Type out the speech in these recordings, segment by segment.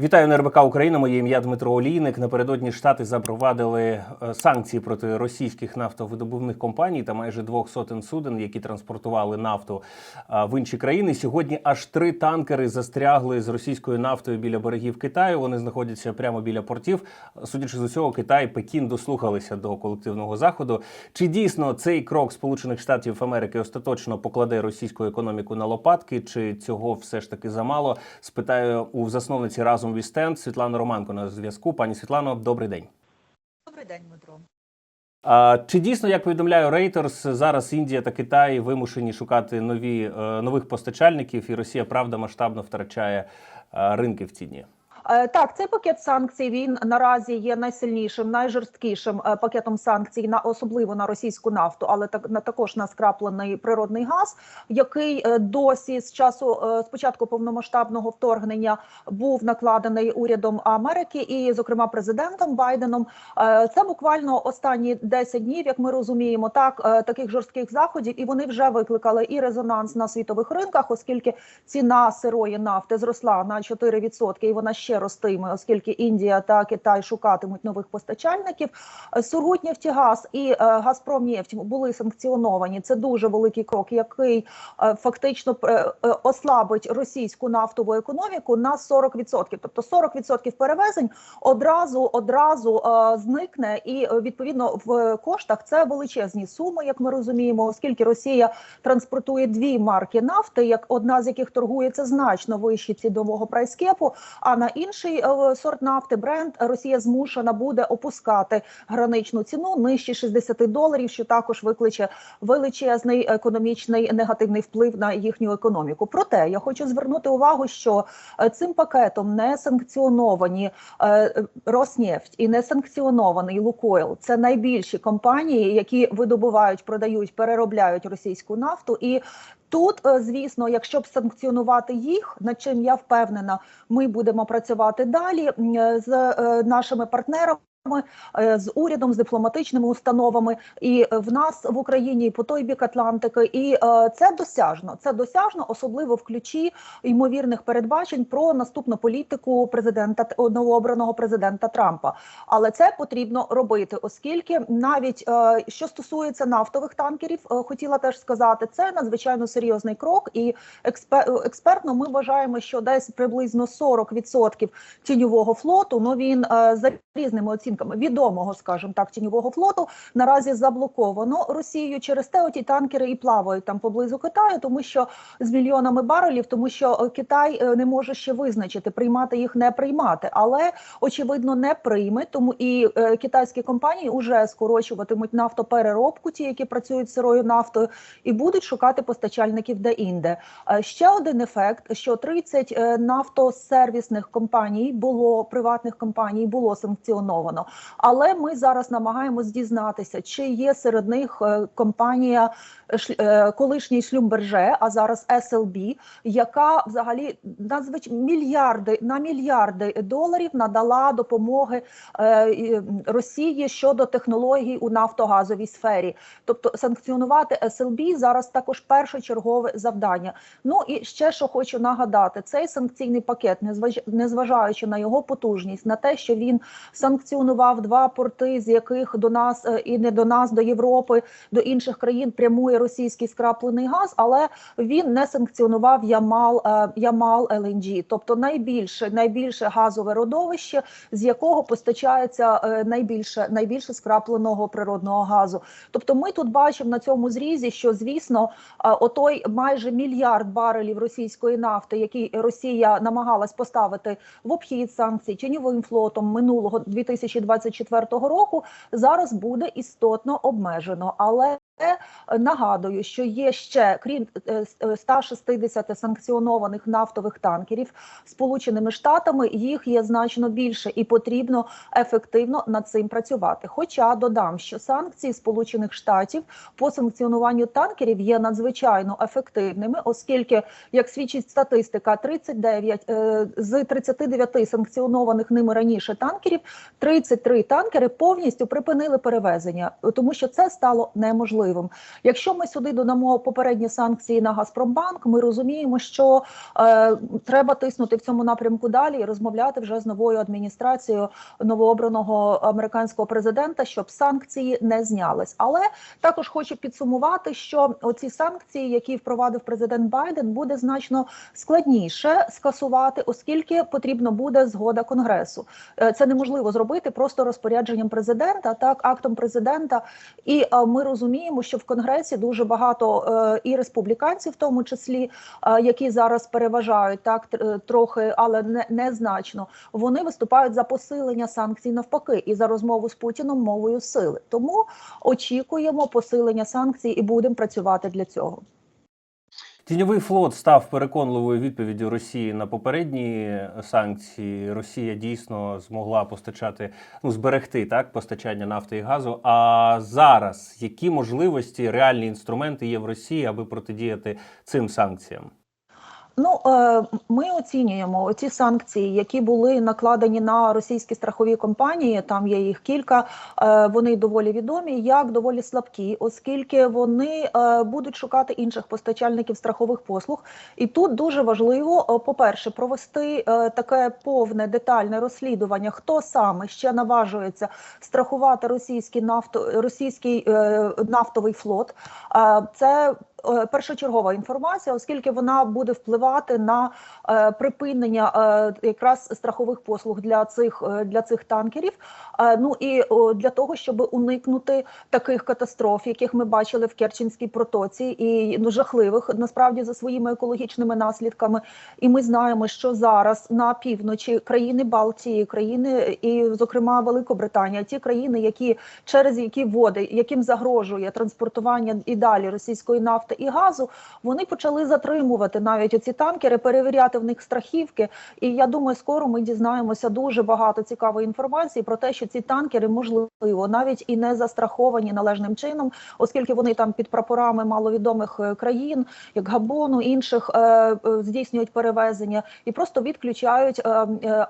Вітаю на РБК Україна. Моє ім'я Дмитро Олійник. Напередодні штати запровадили е, санкції проти російських нафтовидобувних компаній та майже двох сотень суден, які транспортували нафту е, в інші країни. Сьогодні аж три танкери застрягли з російською нафтою біля берегів Китаю. Вони знаходяться прямо біля портів. Судячи з усього, Китай Пекін дослухалися до колективного заходу. Чи дійсно цей крок Сполучених Штатів Америки остаточно покладе російську економіку на лопатки? Чи цього все ж таки замало? Спитаю у засновниці разом Вістенд Світлана Романко на зв'язку. Пані Світлано, добрий день. Добрий день, Дмитро. А, чи дійсно, як повідомляє Reuters, зараз Індія та Китай вимушені шукати нові е, нових постачальників, і Росія правда масштабно втрачає е, ринки в ціні? Е, Так, цей пакет санкцій він наразі є найсильнішим, найжорсткішим е, пакетом санкцій на особливо на російську нафту, але так на також на скраплений природний газ, який е, досі з часу спочатку повномасштабного вторгнення був накладений урядом Америки і, зокрема, президентом Байденом. Це буквально останні 10 днів, як ми розуміємо, так таких жорстких заходів, і вони вже викликали і резонанс на світових ринках, оскільки ціна сирої нафти зросла на 4%, і вона ще ростиме, оскільки Індія та Китай шукатимуть нових постачальників. Е, Сургутнефтігаз і е, Газпромнефть були санкціоновані. Це дуже великий крок, який е, фактично ослабить російську нафтову економіку на 40%. Тобто 40% перевезень одразу одразу зникне, і відповідно в коштах це величезні суми, як ми розуміємо, оскільки Росія транспортує дві марки нафти, як одна з яких торгується значно вище цінового прайскепу, а на інший е, сорт нафти бренд Росія змушена буде опускати граничну ціну нижче 60 доларів, що також викличе величезний економічний негативний вплив на їхню економіку. Проте я хочу звернути увагу, що е, цим пакетом не санкціоновані е, Роснефть і не санкціонований Лукойл. Це найбільші компанії, які видобувають, продають, переробляють російську нафту і. Тут, е, звісно, якщо б санкціонувати їх, над чим я впевнена, ми будемо працювати далі е, з е, нашими партнерами. Е, З урядом, з дипломатичними установами, і е, в нас в Україні і по той бік Атлантики, і е, це досяжно. Це досяжно, особливо в ключі ймовірних передбачень про наступну політику президента новообраного президента Трампа. Але це потрібно робити, оскільки навіть що стосується нафтових танкерів, хотіла теж сказати, це надзвичайно серйозний крок. І експе- експертно ми вважаємо, що десь приблизно 40% тіньового флоту. Ну він за різними оцінками відомого, скажімо так, тіньового флоту наразі заблоковано Росією. Через те оті танкери і плавають там поблизу Китаю, тому що з мільйонами барелів, тому що е, Китай е, не може ще визначити, приймати їх, не приймати, але очевидно не прийме. Тому і е, китайські компанії вже скорочуватимуть нафтопереробку, ті, які працюють сирою нафтою, і будуть шукати постачальників де-інде. Е, Ще один ефект: що 30 е, нафтосервісних компаній було приватних компаній було санкціоновано. Але ми зараз намагаємось дізнатися, чи є серед них е, компанія е, е, колишній Шлюмберже, а зараз SLB, яка взагалі надзвич мільярди на мільярди доларів надала допомоги Росії щодо технологій у нафтогазовій сфері. Тобто санкціонувати SLB зараз також першочергове завдання. Ну і ще що хочу нагадати: цей санкційний пакет, незваж- незважаючи на його потужність, на те, що він санкціонував два порти, з яких до нас е, і не до нас, до Європи, до інших країн прямує російський скраплений газ, але він не санкціонував Ямал е, Ямал ЛНГ, тобто найбільше найбільше газове родовище, з якого постачається е, найбільше найбільше скрапленого природного газу. Тобто, ми тут бачимо на цьому зрізі, що звісно, отой майже мільярд барелів російської нафти, який Росія намагалась поставити в обхід санкцій тіньовим флотом минулого 2024 року, зараз буде істотно обмежено. Але нагадую, що є ще крім е, с- е, 160 санкціонованих нафтових танкерів Сполученими Штатами, їх є значно більше і потрібно ефективно над цим працювати. Хоча додам, що санкції Сполучених Штатів по санкціонуванню танкерів є надзвичайно ефективними, оскільки, як свідчить статистика, 39 е, з 39 санкціонованих ними раніше танкерів, 33 танкери повністю припинили перевезення, тому що це стало неможливо. Важливим. Якщо ми сюди додамо попередні санкції на Газпромбанк, ми розуміємо, що е, треба тиснути в цьому напрямку далі і розмовляти вже з новою адміністрацією новообраного американського президента, щоб санкції не знялись. Але також хочу підсумувати, що оці санкції, які впровадив президент Байден, буде значно складніше скасувати, оскільки потрібно буде згода конгресу. Е, Це неможливо зробити просто розпорядженням президента, так актом президента. І е, ми розуміємо, що в конгресі дуже багато е, і республіканців, в тому числі, е, які зараз переважають так трохи, але не незначно. Вони виступають за посилення санкцій навпаки і за розмову з Путіном мовою сили. Тому очікуємо посилення санкцій і будемо працювати для цього. Тіньовий флот став переконливою відповіддю Росії на попередні санкції. Росія дійсно змогла постачати, ну зберегти так постачання нафти і газу. А зараз які можливості, реальні інструменти є в Росії, аби протидіяти цим санкціям? Ну е, ми оцінюємо ці санкції, які були накладені на російські страхові компанії. Там є їх кілька. е, Вони доволі відомі, як доволі слабкі, оскільки вони е, будуть шукати інших постачальників страхових послуг. І тут дуже важливо, по-перше, провести таке повне детальне розслідування, хто саме ще наважується страхувати російський нафто російський нафтовий флот. Це першочергова інформація, оскільки вона буде впливати на е, припинення е, якраз страхових послуг для цих е, для цих танкерів. Е, ну і для того, щоб уникнути таких катастроф, яких ми бачили в Керченській протоці, і ну жахливих насправді за своїми екологічними наслідками. І ми знаємо, що зараз на півночі країни Балтії, країни і, зокрема, Великобританія, ті країни, які через які води, яким загрожує транспортування і далі російської нафти і газу, вони почали затримувати навіть оці танкери, перевіряти в них страхівки. І я думаю, скоро ми дізнаємося дуже багато цікавої інформації про те, що ці танкери можливо навіть і не застраховані належним чином, оскільки вони там під прапорами маловідомих е, країн, як Габону, інших е, е, здійснюють перевезення і просто відключають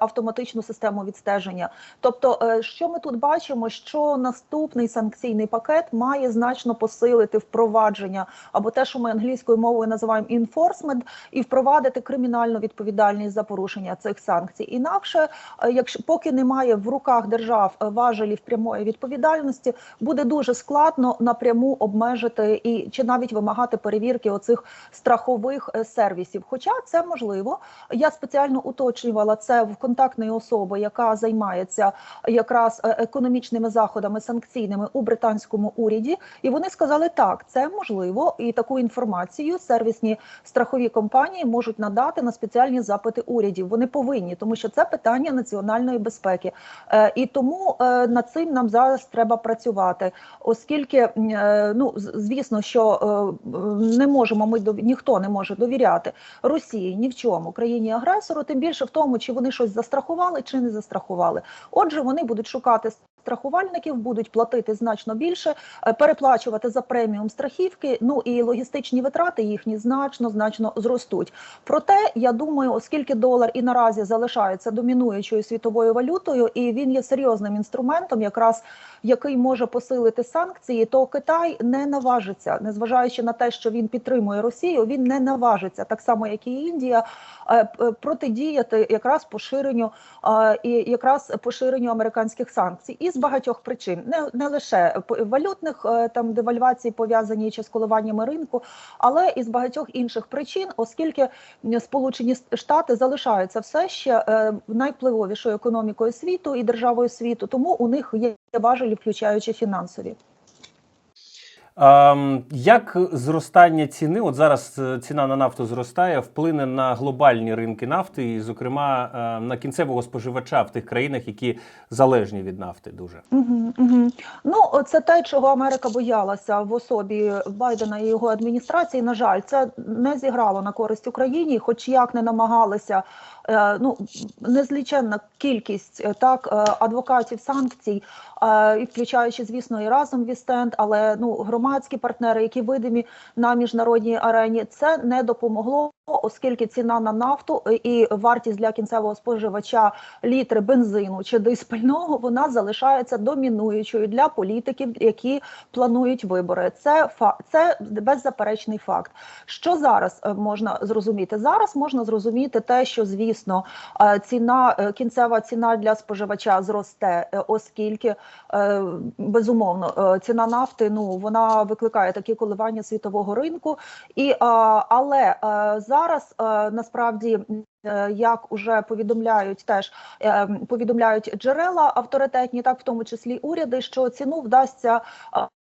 автоматичну систему відстеження. Тобто, що ми тут бачимо, що наступний санкційний пакет має значно посилити впровадження або те, що ми англійською мовою називаємо enforcement, і впровадити кримінальну відповідальність за порушення цих санкцій. Інакше, е, якщо поки немає в руках держав е, важелів прямої відповідальності, буде дуже складно напряму обмежити і чи навіть вимагати перевірки оцих страхових е, сервісів. Хоча це можливо, я спеціально уточнювала це в контактної особи, яка займається якраз економічними заходами санкційними у британському уряді, і вони сказали, так це можливо, і таку інформацію сервісні страхові компанії можуть надати на спеціальні запити урядів. Вони повинні, тому що це питання національної безпеки, Е, і тому е, над цим нам зараз треба працювати, оскільки е, ну звісно, що не можемо ми ніхто не може довіряти Росії ні в чому країні агресору, тим більше в тому, чи вони щось застрахували чи не застрахували. Отже, вони будуть шукати страхувальників, будуть платити значно більше, е, переплачувати за преміум страхівки. Ну і логістичні витрати їхні значно значно зростуть. Проте я думаю, оскільки долар і наразі залишається домінуючою світовою валютою, і він є серйозним інструментом, якраз який може посилити санкції, то Китай не наважиться, незважаючи на те, що він підтримує Росію, він не наважиться, так само як і Індія, е, протидіяти якраз поширенню е, і якраз поширенню американських санкцій і з багатьох причин, не, не лише валютних е, там девальвацій пов'язані чи з коливаннями ринку, але і з багатьох інших причин, оскільки Сполучені Штати залишаються все ще е, найвпливовішою економікою світу і державою світу, тому у них є важелі, включаючи фінансові. Ем, як зростання ціни, от зараз е, ціна на нафту зростає, вплине на глобальні ринки нафти, і, зокрема, е, на кінцевого споживача в тих країнах, які залежні від нафти дуже. Угу, угу. Ну, це те, чого Америка боялася в особі Байдена і його адміністрації. На жаль, це не зіграло на користь Україні, хоч як не намагалися е, ну незліченна кількість так адвокатів санкцій, і включаючи, звісно, і разом Вістенд, але ну громадські партнери, які видимі на міжнародній арені, це не допомогло, оскільки ціна на нафту і вартість для кінцевого споживача літри бензину чи диспального вона залишається домінуючою для політиків, які планують вибори. Це це беззаперечний факт. Що зараз е, можна зрозуміти? Зараз можна зрозуміти те, що звісно е, ціна е, кінцева ціна для споживача зросте, оскільки безумовно ціна нафти ну вона викликає такі коливання світового ринку, і але е, зараз е, насправді. Е, Як уже повідомляють теж е, повідомляють джерела авторитетні, так в тому числі уряди, що ціну вдасться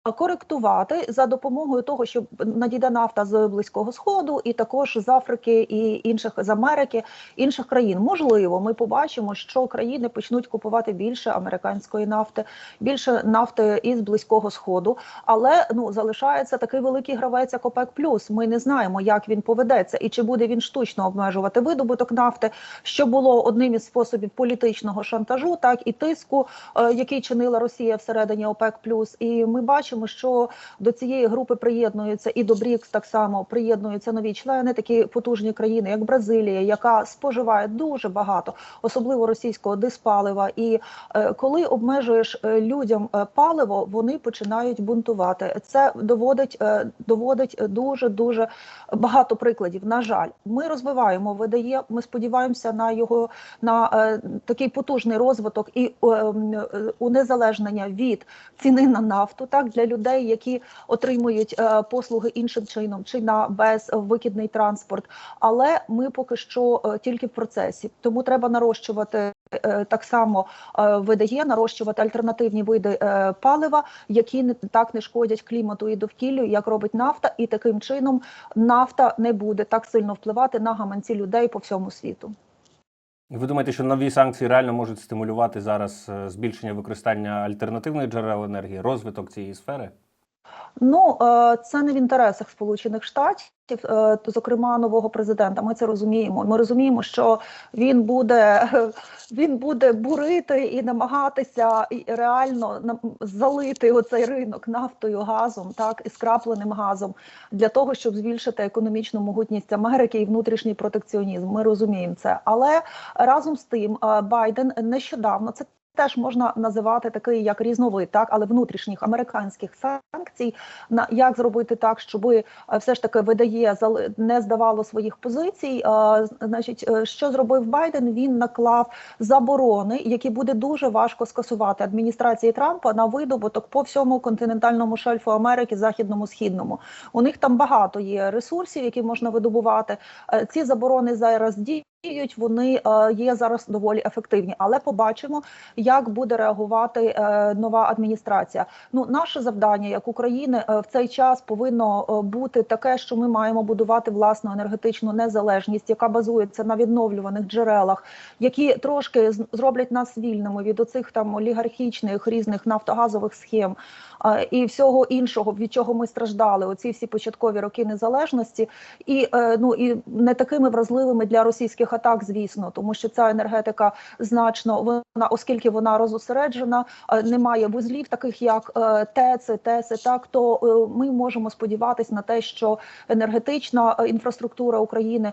е, коректувати за допомогою того, що надійде нафта з близького сходу, і також з Африки і інших з Америки, інших країн. Можливо, ми побачимо, що країни почнуть купувати більше американської нафти, більше нафти із близького сходу. Але ну залишається такий великий гравець, як ОПЕК+. Ми не знаємо, як він поведеться, і чи буде він штучно обмежувати видобуток нафти, що було одним із способів політичного шантажу, так і тиску, е, який чинила Росія всередині ОПЕК+. І ми бачимо, що до цієї групи приєднуються і до БРІКС так само приєднуються нові члени, такі потужні країни, як Бразилія, яка споживає дуже багато, особливо російського диспалива. І е, коли обмежуєш е, людям паливо, вони починають бунтувати. Це доводить доводить дуже дуже багато прикладів. На жаль, ми розвиваємо ВДЄ. Ми сподіваємося на його на е, такий потужний розвиток і е, е, унезалежнення від ціни на нафту, так для людей, які отримують е, послуги іншим чином, чи на безвикидний транспорт. Але ми поки що е, тільки в процесі, тому треба нарощувати. е, Так само е, ВДЄ нарощувати альтернативні види е, палива, які не так не шкодять клімату і довкіллю, як робить нафта, і таким чином нафта не буде так сильно впливати на гаманці людей по всьому. Ви думаєте, що нові санкції реально можуть стимулювати зараз е, збільшення використання альтернативних джерел енергії, розвиток цієї сфери? Ну е, це не в інтересах Сполучених Штатів, е, зокрема нового президента. Ми це розуміємо. Ми розуміємо, що він буде він буде бурити і намагатися і реально залити оцей ринок нафтою, газом, так і скрапленим газом для того, щоб збільшити економічну могутність Америки і внутрішній протекціонізм. Ми розуміємо це, але разом з тим е, Байден нещодавно це. Теж можна називати такий як різновид, так але внутрішніх американських санкцій на як зробити так, щоб е, все ж таки видає не здавало своїх позицій. Е, Значить, е, що зробив Байден? Він наклав заборони, які буде дуже важко скасувати адміністрації Трампа на видобуток по всьому континентальному шельфу Америки, західному східному. У них там багато є ресурсів, які можна видобувати. Ці заборони зараз діють. Вони е, є зараз доволі ефективні, але побачимо, як буде реагувати е, нова адміністрація. Ну, наше завдання як України е, в цей час повинно бути таке, що ми маємо будувати власну енергетичну незалежність, яка базується на відновлюваних джерелах, які трошки зроблять нас вільними від оцих там олігархічних різних нафтогазових схем і всього іншого, від чого ми страждали. Оці всі початкові роки незалежності, і е, ну і не такими вразливими для російських атак, звісно, тому що ця енергетика значно вона, оскільки вона розосереджена, е, немає вузлів, таких як е, ТЕЦи, ТЕСи, так то ми можемо сподіватися на те, що енергетична інфраструктура України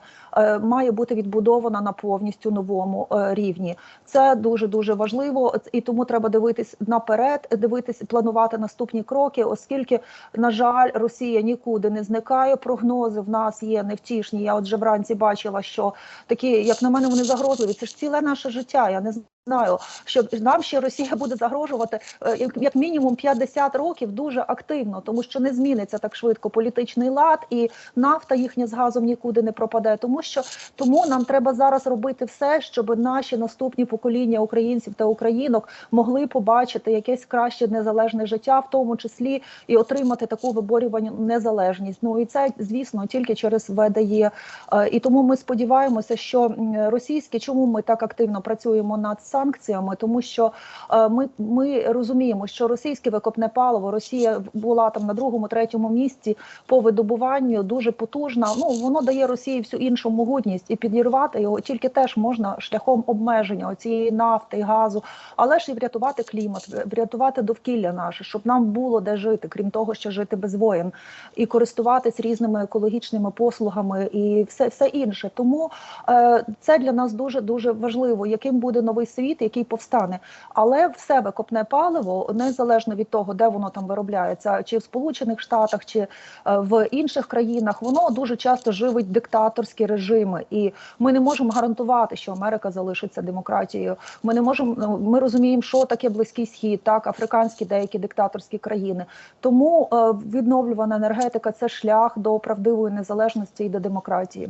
має бути відбудована на повністю новому рівні. Це дуже дуже важливо, і тому треба дивитись наперед, дивитись, планувати наступні кроки, оскільки, на жаль, Росія нікуди не зникає. Прогнози в нас є невтішні. Я отже вранці бачила, що такі, як на мене, вони загрозливі. Це ж ціле наше життя. Я не знаю, що нам ще Росія буде загрожувати е, як, мінімум 50 років дуже активно, тому що не зміниться так швидко політичний лад, і нафта їхня з газом нікуди не пропаде. Тому що тому нам треба зараз робити все, щоб наші наступні покоління українців та українок могли побачити якесь краще незалежне життя, в тому числі і отримати таку виборювану незалежність. Ну і це звісно тільки через ВДЄ. Е, І тому ми сподіваємося, що російські, чому ми так активно працюємо над санкціями, тому що е, ми, ми розуміємо, що російське викопне паливо Росія була там на другому, третьому місці по видобуванню дуже потужна. Ну воно дає Росії всю іншу могутність і підірвати його тільки теж можна шляхом обмеження цієї нафти, газу, але ж і врятувати клімат, врятувати довкілля наше, щоб нам було де жити, крім того, що жити без воєн, і користуватись різними екологічними послугами і все, все інше. Тому е, це для нас дуже дуже важливо, яким буде новий світ, який повстане. Але все викопне паливо незалежно від того, де воно там виробляється, чи в Сполучених Штатах, чи е, в інших країнах, воно дуже часто живить диктаторські режими, і ми не можемо гарантувати, що Америка залишиться демократією. Ми не можемо. ну, Ми розуміємо, що таке близький схід, так африканські деякі диктаторські країни. Тому е, відновлювана енергетика це шлях до правдивої незалежності і до демократії.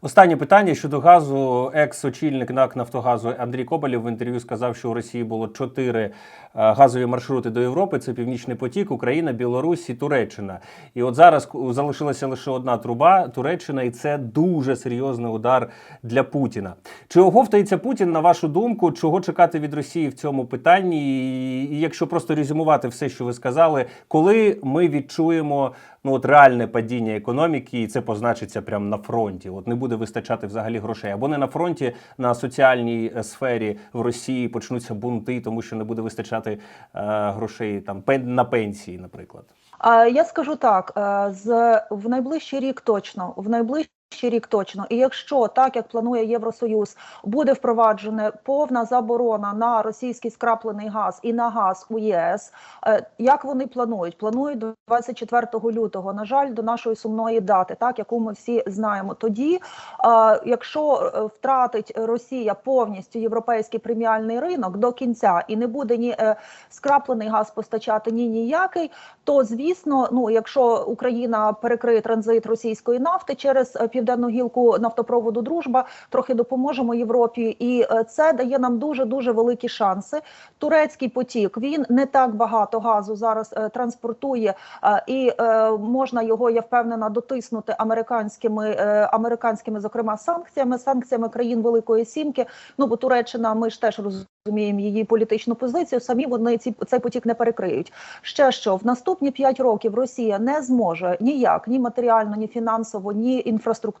Останнє питання щодо газу. Екс-очільник НАК Нафтогазу Андрій Коболєв в інтерв'ю сказав, що у Росії було чотири е, газові маршрути до Європи: це Північний потік, Україна, Білорусь і Туреччина. І от зараз залишилася лише одна труба Туреччина, і це дуже серйозний удар для Путіна. Чи оговтається Путін, на вашу думку, чого чекати від Росії в цьому питанні? І, якщо просто резюмувати все, що ви сказали, коли ми відчуємо ну от реальне падіння економіки, і це позначиться прямо на фронті. От не буде вистачати взагалі грошей, або не на фронті, на соціальній е, сфері в Росії почнуться бунти, тому що не буде вистачати е, грошей там на пенсії, наприклад. А я скажу так: е, з в найближчий рік точно, в найближчий рік точно. І якщо так як планує Євросоюз, буде впроваджена повна заборона на російський скраплений газ і на газ у ЄС, е, як вони планують? Планують до 24 лютого. На жаль, до нашої сумної дати, так яку ми всі знаємо. Тоді, е, якщо е, втратить Росія повністю європейський преміальний ринок до кінця і не буде ні скраплений газ постачати ні ніякий, то звісно, ну якщо Україна перекриє транзит російської нафти через е, південну гілку нафтопроводу Дружба, трохи допоможемо Європі, і е, це дає нам дуже дуже великі шанси. Турецький потік він не так багато газу зараз е, транспортує, е, і можна його, я впевнена, дотиснути американськими американськими, зокрема, санкціями, санкціями країн Великої Сімки. Ну бо Туреччина, ми ж теж розуміємо її політичну позицію. Самі вони ці цей потік не перекриють. Ще що в наступні 5 років Росія не зможе ніяк, ні матеріально, ні фінансово, ні інфраструктурно,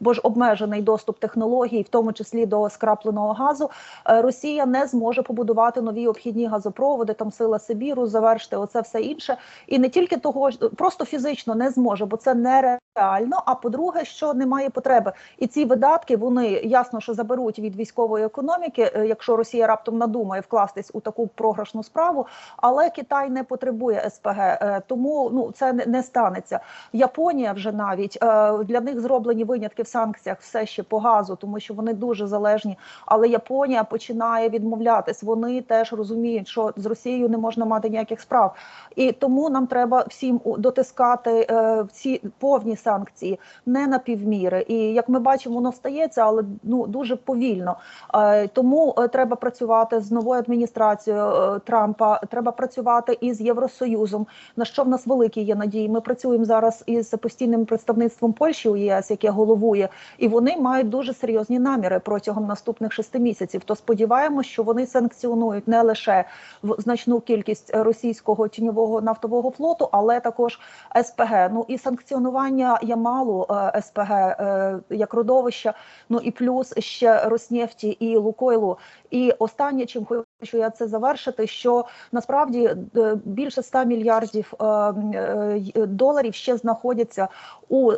бо ж обмежений доступ технологій, в тому числі до скрапленого газу. Е, Росія не зможе побудувати нові обхідні газопроводи, там сила Сибіру, завершити оце все інше. І не тільки того, просто фізично не зможе, бо це нереально. А по-друге, що немає потреби, і ці видатки вони ясно, що заберуть від військової економіки, е, якщо Росія раптом надумає вкластись у таку програшну справу. Але Китай не потребує СПГ, е, тому ну це не, не станеться. Японія вже навіть для них зроблені винятки в санкціях все ще по газу, тому що вони дуже залежні. Але Японія починає відмовлятись. Вони теж розуміють, що з Росією не можна мати ніяких справ, і тому нам треба всім дотискати е, ці повні санкції, не на півміри. І як ми бачимо, воно встається, але ну дуже повільно. Е, тому е, треба працювати з новою адміністрацією е, Трампа. Треба працювати із Євросоюзом. На що в нас великі є надії? Ми працюємо зараз із постійним представництвом Польщі у ЄС, яке головує, і вони мають дуже серйозні наміри протягом наступних шести місяців. То сподіваємося, що вони санкціонують не лише значну кількість російського тіньового нафтового флоту, але також СПГ. Ну і санкціонування Ямалу е, СПГ е, як родовища. Ну і плюс ще Роснефті і Лукойлу. І останнє, чим хочу я це завершити, що насправді е, більше 100 мільярдів е, е, доларів ще знаходяться у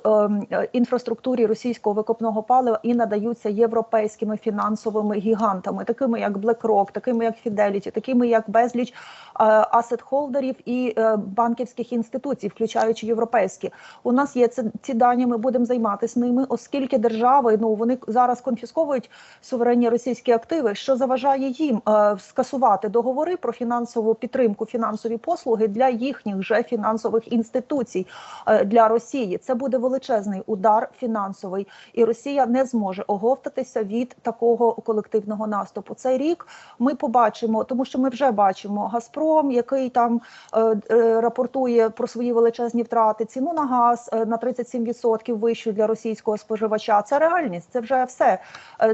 інфраструктурі російського викопного палива і надаються європейськими фінансовими гігантами, такими як BlackRock, такими як Fidelity, такими як безліч асет-холдерів і банківських інституцій, включаючи європейські. У нас є це ці дані. Ми будемо займатися ними, оскільки держави ну вони зараз конфісковують суверенні російські активи, що заважає їм е, скасувати договори про фінансову підтримку, фінансові послуги для їхніх же фінансових інституцій е, для Росії. Це буде величезний удар. фінансовий, і Росія не зможе оговтатися від такого колективного наступу. Цей рік ми побачимо, тому що ми вже бачимо Газпром, який там е, рапортує про свої величезні втрати, ціну на газ на 37% вищу для російського споживача. Це реальність, це вже все.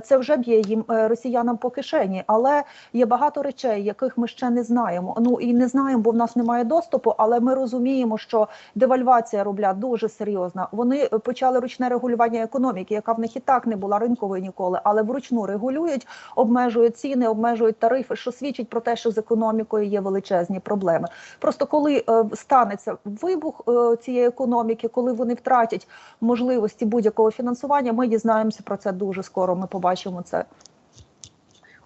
Це вже б'є їм росіянам по кишені, але є багато речей, яких ми ще не знаємо. Ну і не знаємо, бо в нас немає доступу. Але ми розуміємо, що девальвація рубля дуже серйозна. Вони е, почали ручне регулювання економіки, яка в них і так не була ринковою ніколи, але вручну регулюють, обмежують ціни, обмежують тарифи, що свідчить про те, що з економікою є величезні проблеми. Просто коли е, станеться вибух е, цієї економіки, коли вони втратять можливості будь-якого фінансування, ми дізнаємося про це дуже скоро. Ми побачимо це.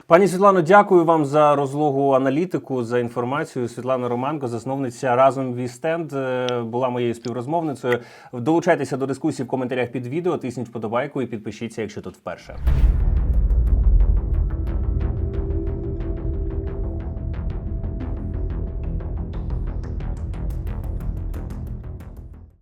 Пані Світлано, дякую вам за розлогу аналітику, за інформацію. Світлана Романко, засновниця разом Вістенд, е, була моєю співрозмовницею. Долучайтеся до дискусії в коментарях під відео, тисніть вподобайку і підпишіться, якщо тут вперше.